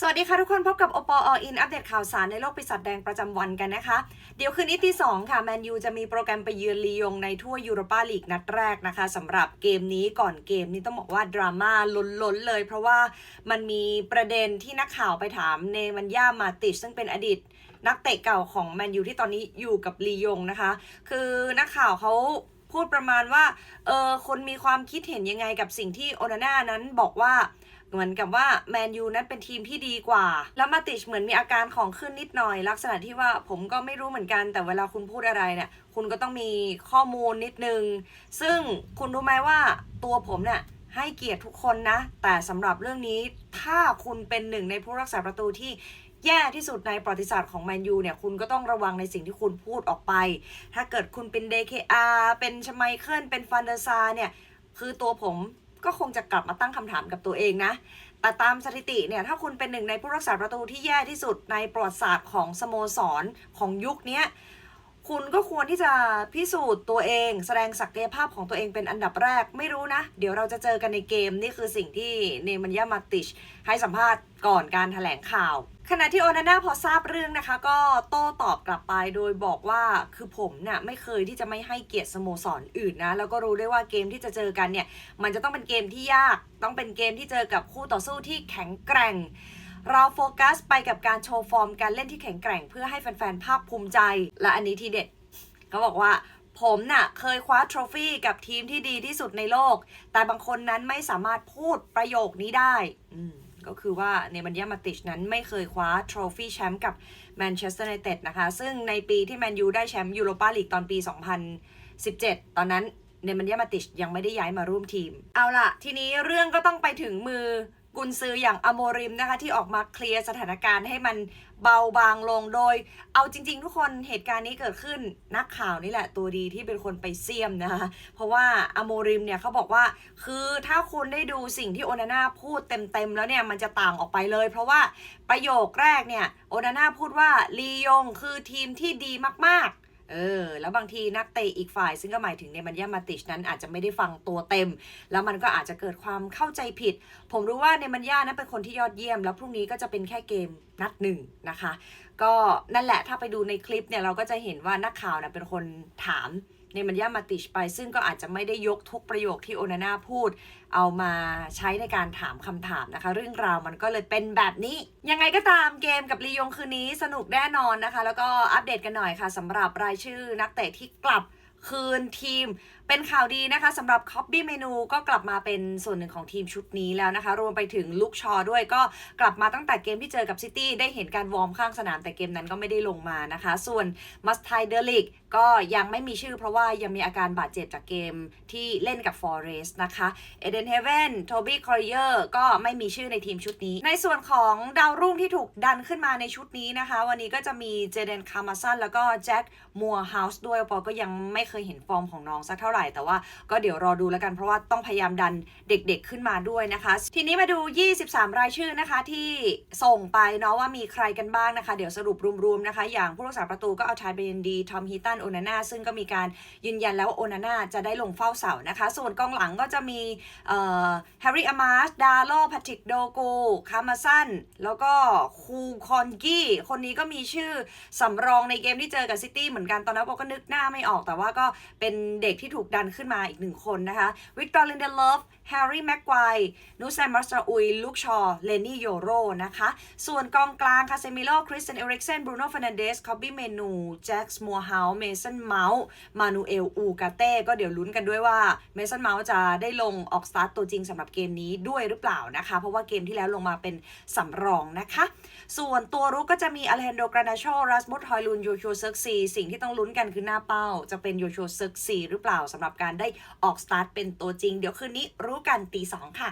สวัสดีค่ะทุกคนพบกับโอปอออินอัปเดตข่าวสารในโลกปีศาจแดงประจำวันกันนะคะ เดี๋ยวคืนนี้ที่2ค่ะแมนยูจะมีโปรแกรมไปเยือนลียงในทั่วยูโรปาลีกนัดแรกนะคะสำหรับเกมนี้ก่อนเกมนี้ต้องบอกว่าดราม่าล้นๆเลย เพราะว่ามันมีประเด็นที่นักข่าวไปถามเนมันย่ามาติชซึ่งเป็นอดีตนักเตะเก่าของแมนยูที่ตอนนี้อยู่กับลียงนะคะ คือนักข่าวเขาพูดประมาณว่าเออคนมีความคิดเห็นยังไงกับสิ่งที่โอนาน่านั้นบอกว่า เหมือนกับว่าแมนยูนั้นเป็นทีมที่ดีกว่า แล้วมาติชเหมือนมีอาการของขึ้นนิดหน่อย ลักษณะที่ว่าผมก็ไม่รู้เหมือนกัน แต่เวลาคุณพูดอะไรเนี่ย คุณก็ต้องมีข้อมูลนิดนึง ซึ่งคุณรู้ไหมว่าตัวผมเนี่ยให้เกียรติทุกคนนะ แต่สำหรับเรื่องนี้ถ้าคุณเป็นหนึ่งในผู้รักษาประตูที่แย่ที่สุดในประวัติศาสตร์ของแมนยูเนี่ย คุณก็ต้องระวังในสิ่งที่คุณพูดออกไป ถ้าเกิดคุณเป็น DKR เป็นชไมเคิลเป็นฟันเดอร์ซาเนี่ย คือตัวผม ก็คงจะกลับมาตั้งคำถามกับตัวเองนะ แต่ตามสถิติเนี่ย ถ้าคุณเป็นหนึ่งในผู้รักษาประตูที่แย่ที่สุดในประวัติศาสตร์ของสโมสรของยุคนี้ คุณก็ควรที่จะพิสูจน์ตัวเอง แสดงศักยภาพของตัวเองเป็นอันดับแรกไม่รู้นะ เดี๋ยวเราจะเจอกันในเกม นี่คือสิ่งที่เนมันยามาติชให้สัมภาษณ์ก่อนการถแถลงข่าว ขณะที่โอนาน่าพอทราบเรื่องนะคะ ก็โต้ตอบกลับไปโดยบอกว่าคือผมเนี่ยไม่เคยที่จะไม่ให้เกียรติสโมสรออื่นนะ แล้วก็รู้ด้วยว่าเกมที่จะเจอกันเนี่ย มันจะต้องเป็นเกมที่ยาก ต้องเป็นเกมที่เจอกับคู่ต่อสู้ที่แข็งแกร่ง เราโฟกัสไปกับการโชว์ฟอร์มการเล่นที่แข็งแกร่งเพื่อให้แฟนๆภาคภูมิใจ และอันนี้ทีเด็ดเขาบอกว่าผมน่ะเคยคว้าทรฟี่กับทีมที่ดีที่สุดในโลก แต่บางคนนั้นไม่สามารถพูดประโยคนี้ได้อืก็คือว่าเนมันยามาติชนั้นไม่เคยคว้าทรฟี่แชมป์กับแมนเชสเตอร์ i นเต็ดนะคะ ซึ่งในปีที่แมนยูได้แชมป์ยูโรปาลีกตอนปี 2017 ตอนนั้นเนมันยามาติชยังไม่ได้ย้ายมาร่วมทีม เอาล่ะ ทีนี้เรื่องก็ต้องไปถึงมือกุนซืออย่างอโมริมนะคะ ที่ออกมาเคลียร์สถานการณ์ให้มันเบาบางลงโดย เอาจริง ๆ ทุกคนเหตุการณ์นี้เกิดขึ้นนักข่าวนี่แหละตัวดีที่เป็นคนไปเสี่ยมนะคะ เพราะว่าอโมริมเนี่ยเขาบอกว่า คือถ้าคุณได้ดูสิ่งที่โอนาน่าพูดเต็ม ๆ แล้วเนี่ย มันจะต่างออกไปเลย เพราะว่าประโยคแรกเนี่ยโอนาน่าพูดว่าลียงคือทีมที่ดีมากๆ เออ แล้วบางทีนักเตะอีกฝ่าย ซึ่งก็หมายถึงเนมันยามาติชนั้นอาจจะไม่ได้ฟังตัวเต็ม แล้วมันก็อาจจะเกิดความเข้าใจผิด ผมรู้ว่าเนมันย่านั้นเป็นคนที่ยอดเยี่ยม แล้วพรุ่งนี้ก็จะเป็นแค่เกมนัดหนึ่งนะคะ ก็นั่นแหละถ้าไปดูในคลิปเนี่ยเราก็จะเห็นว่านักข่าวนะเป็นคนถาม เนมันย่ามาติชไป ซึ่งก็อาจจะไม่ได้ยกทุกประโยคที่โอนาน่าพูด เอามาใช้ในการถามคำถามนะคะ เรื่องราวมันก็เลยเป็นแบบนี้ ยังไงก็ตามเกมกับลียงคืนนี้สนุกแน่นอนนะคะ แล้วก็อัปเดตกันหน่อยค่ะสำหรับรายชื่อนักเตะที่กลับคืนทีม เป็นข่าวดีนะคะสำหรับคอ p บี้เมนูก็กลับมาเป็นส่วนหนึ่งของทีมชุดนี้แล้วนะคะ รวมไปถึงลูกชอด้วยก็กลับมาตั้งแต่เกมที่เจอกับซิตี้ได้เห็นการวอร์มข้างสนามแต่เกมนั้นก็ไม่ได้ลงมานะคะ ส่วนมัสไทเดอร์ลิกก็ยังไม่มีชื่อเพราะว่ายังมีอาการบาดเจ็บจากเกมที่เล่นกับฟอเรสต์นะคะเอเดนเฮเวนโทบี้คอรเออร์ก็ไม่มีชื่อในทีมชุดนี้ ในส่วนของดาวรุ่งที่ถูกดันขึ้นมาในชุดนี้นะคะ วันนี้ก็จะมีเจเดนคาร์มาซันแล้วก็แจ็คมัวเฮาส์ด้วยปอก็ยังไม่เคยเห็นฟอร์มของน้องสักเท่าไหร่แต่ว่าก็เดี๋ยวรอดูแล้วกันเพราะว่าต้องพยายามดันเด็กๆขึ้นมาด้วยนะคะ ทีนี้มาดู 23 รายชื่อนะคะที่ส่งไปเนาะว่ามีใครกันบ้างนะคะ เดี๋ยวสรุปรวมๆนะคะ อย่างผู้รักษาประตูก็เอาทายเบนดีทอมฮีตันโอนาน่าซึ่งก็มีการยืนยันแล้วว่าโอนาน่าจะได้ลงเฝ้าเสานะคะ ส่วนกองหลังก็จะมีแฮร์รี่อามาสดาโลพทริกโดโกคามาซันแล้วก็คูคอนกี้คนนี้ก็มีชื่อสำรองในเกมที่เจอกับซิตี้เหมือนกันตอนนั้นก็นึกหน้าไม่ออกแต่ว่าก็เป็นเด็กที่ถูกดันขึ้นมาอีกหนึ่งคนนะคะวิกตอร์ลินเดลฟแฮร์รี่แม็กไกวนูแซมมัสราอุยลูกชอเลนนี่โยโรนะคะ ส่วนกองกลางคาเซมิโลคริสเตนเอริกเซนบรูโน่ฟ r น a นเดสคอบบี้เมนูแจ็คส์มัวเฮาเมสันเมาส์มานูเอลอูกาเต้ก็เดี๋ยวลุ้นกันด้วยว่าเมสันเมาส์จะได้ลงออกสตาร์ตตัวจริงสำหรับเกมนี้ด้วยหรือเปล่านะคะ เพราะว่าเกมที่แล้วลงมาเป็นสำรองนะคะ ส่วนตัวรุกก็จะมีอเลนโดกรานาโชรัสมุตฮอยลุนโยโชเซิร์กซีสิ่งที่ต้องลุ้นกันคือหน้าเป้าจะเป็นโยโชเซิร์กซีหรือเปล่าสำหรับการได้ออกสตาร์ทเป็นตัวจริง เดี๋ยวคืนนี้รู้กันตีสองค่ะ